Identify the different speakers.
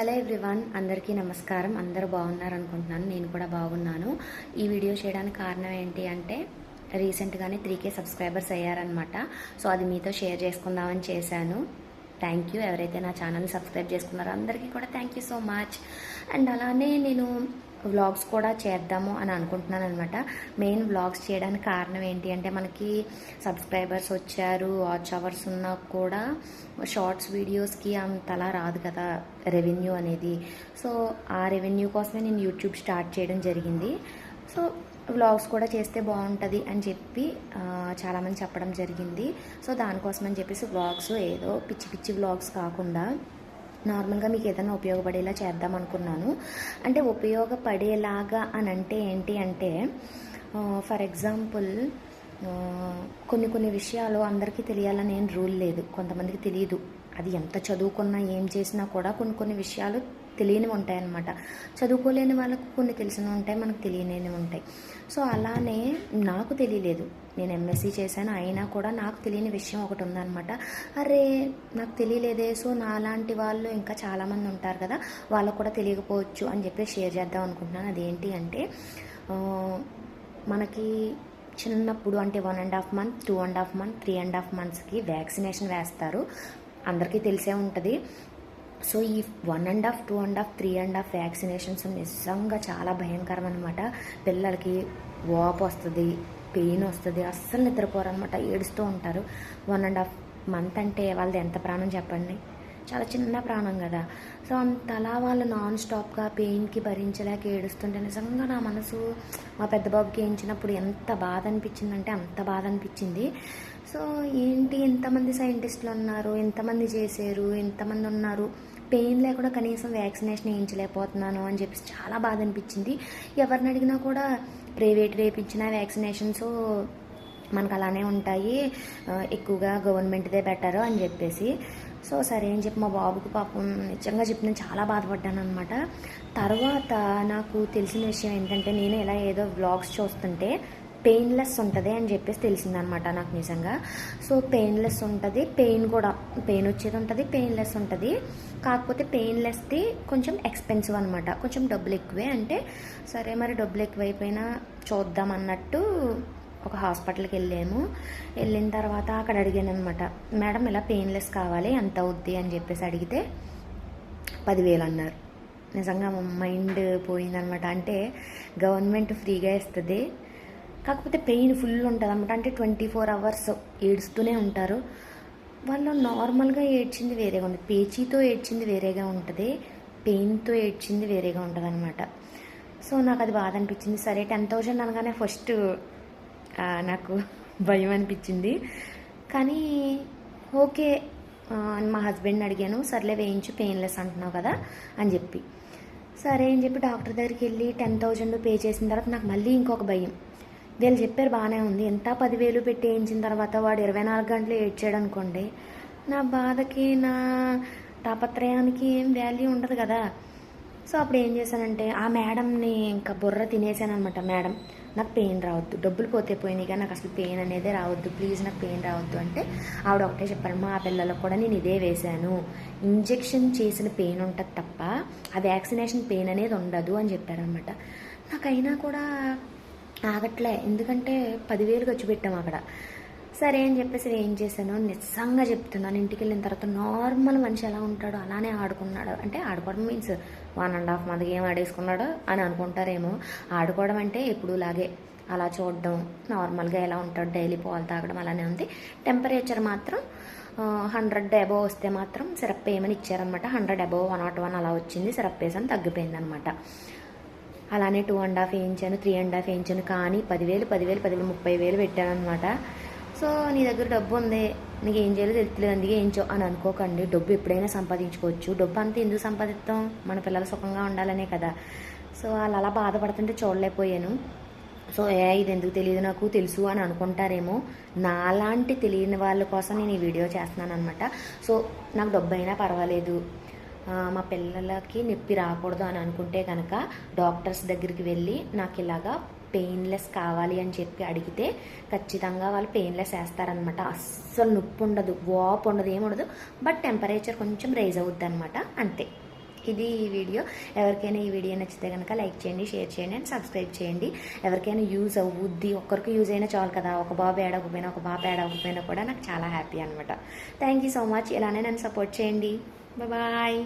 Speaker 1: Hello everyone అందరికీ నమస్కారం. అందరూ బాగున్నారు అనుకుంటున్నాను నేను కూడా బాగున్నాను. ఈ వీడియో చేయడానికి కారణం ఏంటి అంటే రీసెంట్గానే త్రీ కే సబ్స్క్రైబర్స్ అయ్యారనమాట సో అది మీతో షేర్ చేసుకుందామని చేశాను. థ్యాంక్ యూ ఎవరైతే నా ఛానల్ని సబ్స్క్రైబ్ చేసుకున్నారో అందరికీ కూడా thank you so much and అలానే నేను వ్లాగ్స్ కూడా చేద్దాము అని అనుకుంటున్నాను అనమాట మెయిన్ వ్లాగ్స్ చేయడానికి కారణం ఏంటి అంటే మనకి సబ్స్క్రైబర్స్ వచ్చారు వాచ్ అవర్స్ ఉన్నా కూడా షార్ట్స్ వీడియోస్కి అంతలా రాదు కదా రెవెన్యూ అనేది. సో ఆ రెవెన్యూ కోసమే నేను యూట్యూబ్ స్టార్ట్ చేయడం జరిగింది. సో వ్లాగ్స్ కూడా చేస్తే బాగుంటుంది అని చెప్పి చాలామంది చెప్పడం జరిగింది. సో దానికోసం అని చెప్పేసి వ్లాగ్స్ ఏదో పిచ్చి పిచ్చి వ్లాగ్స్ కాకుండా నార్మల్గా మీకు ఏదైనా ఉపయోగపడేలా చేద్దాం అనుకున్నాను. అంటే ఉపయోగపడేలాగా అని అంటే ఏంటి అంటే ఫర్ ఎగ్జాంపుల్ కొన్ని కొన్ని విషయాలు అందరికీ తెలియాలని ఏం రూల్ లేదు. కొంతమందికి తెలియదు అది ఎంత చదువుకున్నా ఏం చేసినా కూడా కొన్ని కొన్ని విషయాలు తెలియనివి ఉంటాయన్నమాట. చదువుకోలేని వాళ్ళకు కొన్ని తెలిసినవి ఉంటాయి మనకు తెలియనివి ఉంటాయి. సో అలానే నాకు తెలియలేదు. నేను ఎంఎస్సీ చేశాను అయినా కూడా నాకు తెలియని విషయం ఒకటి ఉందన్నమాట. అరే నాకు తెలియలేదే. సో నాలాంటి వాళ్ళు ఇంకా చాలామంది ఉంటారు కదా వాళ్ళకు కూడా తెలియకపోవచ్చు అని చెప్పి షేర్ చేద్దాం అనుకుంటున్నాను. అదేంటి అంటే మనకి చిన్నప్పుడు అంటే one and half month two and half month three and half మంత్స్కి వ్యాక్సినేషన్ వేస్తారు. అందరికీ తెలిసే ఉంటుంది. సో ఈ one and half two and half three and half vaccinations నిజంగా చాలా భయంకరం అనమాట పిల్లలకి వాపు వస్తుంది పెయిన్ వస్తుంది అస్సలు నిద్రపోరు అనమాట ఏడుస్తూ ఉంటారు. వన్ అండ్ హాఫ్ మంత్ అంటే వాళ్ళది ఎంత ప్రాణం చెప్పండి? చాలా చిన్న ప్రాణం కదా. సో అంతలా వాళ్ళు నాన్ స్టాప్గా పెయిన్కి భరించలేక ఏడుస్తుంటే నిజంగా నా మనసు మా పెద్ద బాబుకి వేయించినప్పుడు ఎంత బాధ అనిపించిందంటే అంత బాధ అనిపించింది. సో ఏంటి ఎంతమంది సైంటిస్టులు ఉన్నారు ఎంతమంది చేశారు ఎంతమంది ఉన్నారు? పెయిన్ లేకుండా కనీసం వ్యాక్సినేషన్ వేయించలేకపోతున్నాను అని చెప్పేసి చాలా బాధ అనిపించింది. ఎవరిని అడిగినా కూడా ప్రైవేట్ వేయించిన వ్యాక్సినేషన్స్ మనకు అలానే ఉంటాయి ఎక్కువగా గవర్నమెంట్దే బెటర్ అని చెప్పేసి. సో సరే అని చెప్పి మా బాబుకి పాపం నిజంగా చెప్పి నేను చాలా బాధపడ్డాను అనమాట తర్వాత నాకు తెలిసిన విషయం ఏంటంటే నేను ఇలా ఏదో వ్లాగ్స్ చూస్తుంటే పెయిన్లెస్ ఉంటుంది అని చెప్పేసి తెలిసిందనమాట నాకు నిజంగా. సో పెయిన్లెస్ ఉంటుంది. పెయిన్ కూడా పెయిన్ వచ్చేది ఉంటుంది పెయిన్లెస్ ఉంటుంది. కాకపోతే పెయిన్లెస్ది కొంచెం ఎక్స్పెన్సివ్ అనమాట కొంచెం డబ్బులు ఎక్కువే అంటే సరే మరి డబ్బులు ఎక్కువైపోయినా చూద్దాం అన్నట్టు ఒక హాస్పిటల్కి వెళ్ళాము. వెళ్ళిన తర్వాత అక్కడ అడిగాను అనమాట మేడం ఇలా పెయిన్లెస్ కావాలి ఎంత అవుద్ది అని చెప్పేసి అడిగితే పదివేలు అన్నారు. నిజంగా మా మైండ్ పోయిందనమాట అంటే గవర్నమెంట్ ఫ్రీగా ఇస్తుంది కాకపోతే పెయిన్ ఫుల్ ఉంటుంది అనమాట అంటే ట్వంటీ ఫోర్ అవర్స్ ఏడుస్తూనే ఉంటారు. వాళ్ళు నార్మల్గా ఏడ్చింది వేరేగా ఉంటుంది. పేచీతో ఏడ్చింది వేరేగా ఉంటుంది పెయిన్తో ఏడ్చింది వేరేగా ఉంటుంది అనమాట సో నాకు అది బాధ అనిపించింది. సరే టెన్ థౌజండ్ అనగానే ఫస్ట్ నాకు భయం అనిపించింది. కానీ ఓకే అని మా హస్బెండ్ని అడిగాను సర్లే వేయించు పెయిన్లెస్ అంటున్నావు కదా అని చెప్పి. సరే అని చెప్పి డాక్టర్ దగ్గరికి వెళ్ళి టెన్ థౌజండ్ పే చేసిన తర్వాత నాకు మళ్ళీ ఇంకొక భయం. వీళ్ళు చెప్పారు బాగానే ఉంది. ఎంత పదివేలు పెట్టి వేయించిన తర్వాత వాడు ఇరవై నాలుగు గంటలు ఏడ్చాడు అనుకోండి నా బాధకి నా తాపత్రయానికి ఏం వాల్యూ ఉండదు కదా. సో అప్పుడు ఏం చేశానంటే ఆ మేడంని ఇంకా బుర్ర తినేసాను అనమాట మేడం. నాకు పెయిన్ రావద్దు. డబ్బులు పోతే పోయినాయి కానీ నాకు అసలు పెయిన్ అనేది రావద్దు. ప్లీజ్ నాకు పెయిన్ రావద్దు అంటే ఆవిడ ఒకటే చెప్పారు మా పిల్లలకు కూడా నేను ఇదే వేశాను. ఇంజెక్షన్ చేసిన పెయిన్ ఉంటుంది తప్ప ఆ వ్యాక్సినేషన్ పెయిన్ అనేది ఉండదు అని చెప్పారనమాట నాకైనా కూడా ఆగట్లే. ఎందుకంటే పదివేలు ఖర్చు పెట్టాం అక్కడ. సరే అని చెప్పేసి ఏం చేశాను? నిజంగా చెప్తున్నాను ఇంటికి వెళ్ళిన తర్వాత నార్మల్ మనిషి ఎలా ఉంటాడో అలానే ఆడుకున్నాడు. అంటే ఆడుకోవడం means one and half month game ఆడేసుకున్నాడు అని అనుకుంటారేమో. ఆడుకోవడం అంటే ఎప్పుడులాగే అలా చూడడం నార్మల్గా ఎలా ఉంటాడు డైలీ పాలు తాగడం అలానే ఉంది. టెంపరేచర్ మాత్రం హండ్రెడ్ అబోవ్ వస్తే మాత్రం సిరప్ వేయమని ఇచ్చారనమాట. Hundred above one not one అలా వచ్చింది. సిరప్ వేసాను తగ్గిపోయిందనమాట. అలానే టూ అండ్ హాఫ్ వేయించాను త్రీ అండ్ హాఫ్ వేయించాను. కానీ పదివేలు పదివేలు పదివేలు ముప్పై వేలు పెట్టాను అనమాట సో నీ దగ్గర డబ్బు ఉంది నీకు ఏం చేయాలో తెలుస్తలేదు అందుకే ఏంచో అని అనుకోకండి. డబ్బు ఎప్పుడైనా సంపాదించుకోవచ్చు. డబ్బు అంతా ఎందుకు సంపాదిస్తాం? మన పిల్లలు సుఖంగా ఉండాలనే కదా. సో వాళ్ళు అలా బాధపడుతుంటే చూడలేకపోయాను. సో ఏ ఇది ఎందుకు తెలియదు నాకు తెలుసు అని అనుకుంటారేమో. నాలాంటి తెలియని వాళ్ళ కోసం నేను ఈ వీడియో చేస్తున్నాను అనమాట సో నాకు డబ్బు అయినా పర్వాలేదు. మా పిల్లలకి నొప్పి రాకూడదు అని అనుకుంటే కనుక డాక్టర్స్ దగ్గరికి వెళ్ళి నాకు ఇలాగా పెయిన్లెస్ కావాలి అని చెప్పి అడిగితే ఖచ్చితంగా వాళ్ళు పెయిన్లెస్ వేస్తారనమాట అస్సలు నొప్పి ఉండదు వాపు ఉండదు ఏముండదు బట్ టెంపరేచర్ కొంచెం రైజ్ అవుద్ది అనమాట అంతే. ఇది ఈ వీడియో. ఎవరికైనా ఈ వీడియో నచ్చితే కనుక లైక్ చేయండి షేర్ చేయండి అండ్ సబ్స్క్రైబ్ చేయండి. ఎవరికైనా యూజ్ అవ్వుద్ది ఒక్కరికి యూజ్ అయినా చాలు కదా. ఒక బాబు ఏడవకపోయినా ఒక బాబు ఏడవకపోయినా కూడా నాకు చాలా హ్యాపీ అనమాట థ్యాంక్ యూ సో మచ్. ఇలానే నన్ను సపోర్ట్ చేయండి. బాయ్.